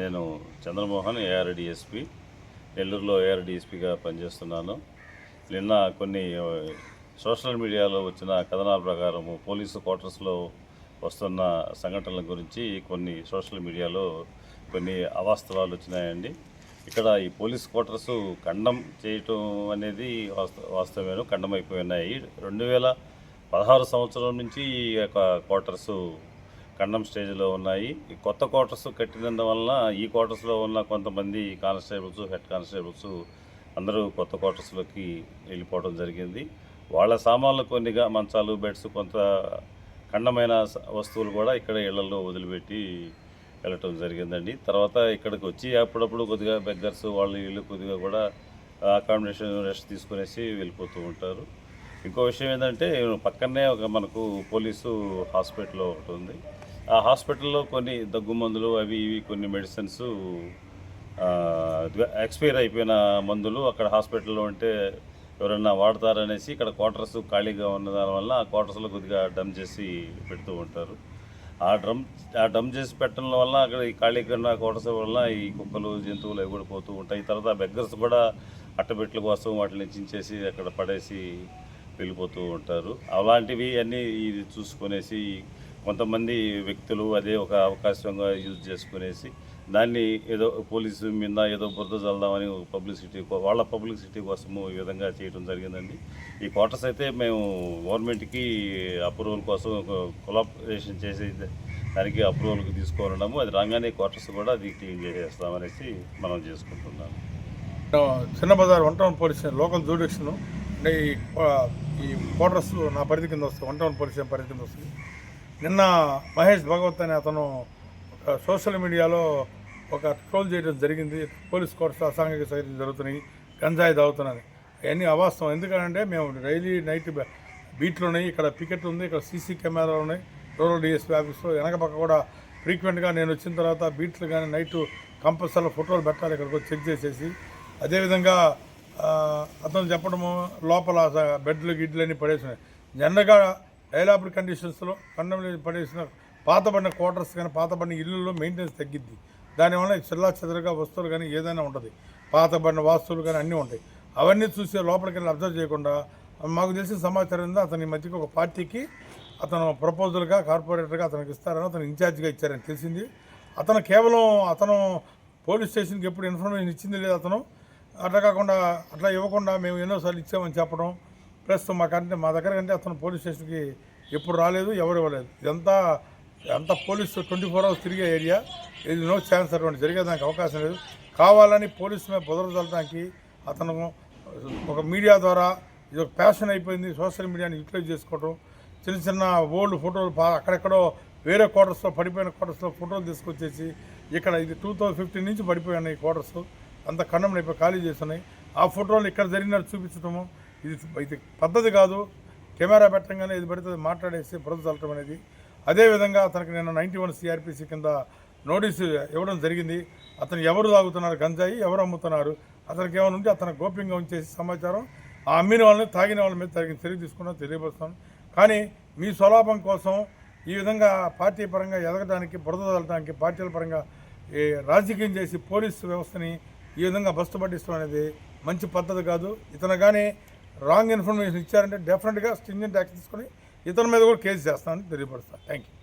నేను చంద్రమోహన్ ఏఆర్డిఎస్పి నెల్లూరులో ఏఆర్డిఎస్పిగా పనిచేస్తున్నాను. నిన్న కొన్ని సోషల్ మీడియాలో వచ్చిన కథనాల ప్రకారము పోలీసు క్వార్టర్స్లో వస్తున్న సంఘటనల గురించి కొన్ని సోషల్ మీడియాలో కొన్ని అవాస్తవాలు వచ్చినాయండి. ఇక్కడ ఈ పోలీస్ క్వార్టర్స్ ఖండం చేయటం అనేది వాస్త వాస్తవమేను ఖండం అయిపోయి ఉన్నాయి. రెండు వేల పదహారు సంవత్సరం నుంచి ఈ యొక్క క్వార్టర్స్ ఖండం స్టేజ్లో ఉన్నాయి. ఈ కొత్త క్వార్టర్స్ కట్టినందువలన ఈ క్వార్టర్స్లో ఉన్న కొంతమంది కానిస్టేబుల్స్ హెడ్ కానిస్టేబుల్స్ అందరూ కొత్త క్వార్టర్స్లోకి వెళ్ళిపోవడం జరిగింది. వాళ్ళ సామాన్లు కొన్నిగా మంచాలు బెడ్స్ కొంత ఖండమైన వస్తువులు కూడా ఇక్కడ ఇళ్ళలో వదిలిపెట్టి వెళ్ళటం జరిగిందండి. తర్వాత ఇక్కడికి వచ్చి అప్పుడప్పుడు కొద్దిగా బెగ్గర్స్ వాళ్ళు వీళ్ళు కొద్దిగా కూడా అకామిడేషన్ రెస్ట్ తీసుకునేసి వెళ్ళిపోతూ ఉంటారు. ఇంకో విషయం ఏంటంటే పక్కనే ఒక మనకు పోలీసు హాస్పిటల్ ఒకటి ఉంది. ఆ హాస్పిటల్లో కొన్ని దగ్గు మందులు అవి ఇవి కొన్ని మెడిసిన్స్ ఎక్స్పైర్ అయిపోయిన మందులు అక్కడ హాస్పిటల్లో ఉంటే ఎవరైనా వాడతారనేసి ఇక్కడ క్వార్టర్స్ ఖాళీగా ఉన్న దానివల్ల ఆ క్వార్టర్స్లో కొద్దిగా డమ్ చేసి పెడుతూ ఉంటారు. ఆ డ్రమ్ ఆ డమ్ చేసి పెట్టడం వల్ల అక్కడ ఈ ఖాళీగా ఉన్న వల్ల ఈ కుక్కలు జంతువులు అవి కూడా పోతూ ఉంటాయి. తర్వాత బెగ్గర్స్ కూడా అట్టబెట్ల కోసం వాటిని చించేసి అక్కడ పడేసి వెళ్ళిపోతూ ఉంటారు. అలాంటివి అన్నీ ఇది చూసుకునేసి కొంతమంది వ్యక్తులు అదే ఒక అవకాశంగా యూజ్ చేసుకునేసి దాన్ని ఏదో పోలీసు మీద ఏదో బురద చల్దామని పబ్లిసిటీ వాళ్ళ పబ్లిసిటీ కోసము ఈ విధంగా చేయడం జరిగిందండి. ఈ క్వార్టర్స్ అయితే మేము గవర్నమెంట్కి అప్రూవల్ కోసం కొలాబరేషన్ చేసి దానికి అప్రూవల్కి తీసుకోవాలన్నాము అది రాగానే క్వార్టర్స్ కూడా అది క్లీన్ చేసేస్తామనేసి మనం చేసుకుంటున్నాము. చిన్న Bazar one town police local jurisdiction. అంటే ఈ ఈ క్వార్టర్స్ నా పరిధి కింద వస్తుంది వన్ టౌన్ పోలీస్ పరిధి కింద వస్తుంది నిన్న మహేష్ భగవత్ అనే అతను ఒక సోషల్ మీడియాలో ఒక ట్రోల్ చేయడం జరిగింది. పోలీస్ కోర్సు అసాంఘిక చర్యలు జరుగుతున్నాయి. గంజాయి తాగుతున్నది. అవన్నీ అవాస్తవం. ఎందుకంటే మేము డైలీ నైట్ బీట్లు ఉన్నాయి. ఇక్కడ పికెట్ ఉంది. ఇక్కడ సీసీ కెమెరాలు ఉన్నాయి. రూరల్ డిఎస్పీ ఆఫీస్లో వెనక పక్క కూడా ఫ్రీక్వెంట్గా నేను వచ్చిన తర్వాత బీట్లు కానీ నైట్ కంపల్సరీ ఫోటోలు పెట్టాలి. ఇక్కడికి వచ్చి చెక్ చేసేసి. అదేవిధంగా అతను చెప్పడము లోపల బెడ్లు గిడ్లు అన్నీ పడేసినాయి. జనరల్గా డైలాబుల్ కండిషన్స్లో కండంలో పడేసిన పాతబడిన క్వార్టర్స్ కానీ పాతబడిన ఇళ్ళల్లో మెయింటెనెన్స్ తగ్గిద్ది. దానివల్ల చిల్లా చెదరగా వస్తువులు కానీ ఏదైనా ఉంటుంది. పాతబడిన వాస్తువులు కానీ అన్నీ ఉంటాయి. అవన్నీ చూసి లోపలికి వెళ్ళి అబ్జర్వ్ చేయకుండా మాకు తెలిసిన సమాచారం ఏందో అతని మధ్యకి ఒక పార్టీకి అతను ప్రపోజల్గా కార్పొరేటర్గా అతనికి ఇస్తారని అతను ఇన్ఛార్జ్గా ఇచ్చారని తెలిసింది. అతను కేవలం అతను పోలీస్ స్టేషన్కి ఎప్పుడు ఇన్ఫర్మేషన్ ఇచ్చింది లేదు అతను. అట్లా కాకుండా అట్లా ఇవ్వకుండా మేము ఎన్నోసార్లు ఇచ్చామని చెప్పడం ప్లస్ మాకంటే మా దగ్గర కంటే అతను పోలీస్ స్టేషన్కి ఎప్పుడు రాలేదు ఎవరు ఇవ్వలేదు. ఇదంతా అంతా పోలీస్ ట్వంటీ ఫోర్ అవర్స్ తిరిగే ఏరియా. ఇది నో ఛాన్స్ అటువంటి జరిగేదానికి అవకాశం లేదు. కావాలని పోలీసు మీద బుదరదలడానికి అతను ఒక మీడియా ద్వారా ఇది ఒక ప్యాషన్ అయిపోయింది. సోషల్ మీడియాని యూటిలైజ్ చేసుకోవడం చిన్న చిన్న ఓల్డ్ ఫోటోలు అక్కడెక్కడో వేరే క్వార్టర్స్లో పడిపోయిన క్వార్టర్స్లో ఫోటోలు తీసుకొచ్చేసి ఇక్కడ ఇది టూ థౌజండ్ ఫిఫ్టీన్ నుంచి పడిపోయి ఈ క్వార్టర్స్ అంత కన్నం అయిపోయి ఖాళీ చేస్తున్నాయి. ఆ ఫోటోలు ఇక్కడ జరిగినట్టు చూపించడము ఇది ఇది పద్ధతి కాదు. కెమెరా పెట్టంగానే ఇది పడితే అది మాట్లాడేసి బురద చల్లటం అనేది. అదేవిధంగా అతనికి నేను నైంటీ వన్ సిఆర్పిసి కింద నోటీసు ఇవ్వడం జరిగింది. అతను ఎవరు తాగుతున్నారు? గంజాయి ఎవరు అమ్ముతున్నారు? అతనికి ఏమైనా ఉంటే అతను గోప్యంగా ఉంచేసి సమాచారం ఆ అమ్మిన వాళ్ళని తాగిన వాళ్ళ మీద తగిన చర్య తీసుకున్నా తెలియపరుస్తాను కానీ మీ స్వలాభం కోసం ఈ విధంగా పార్టీ పరంగా ఎదగడానికి బురద తల్లడానికి పార్టీల పరంగా ఈ రాజకీయం చేసి పోలీసు వ్యవస్థని ఈ విధంగా బస్సు పట్టించడం అనేది మంచి పద్ధతి కాదు. ఇతను కానీ రాంగ్ ఇన్ఫర్మేషన్ ఇచ్చారంటే డెఫినెట్గా స్టింజెంట్ యాక్షన్ తీసుకొని ఇతని మీద కూడా కేసు చేస్తానని తెలియపరుస్తాను. Thank you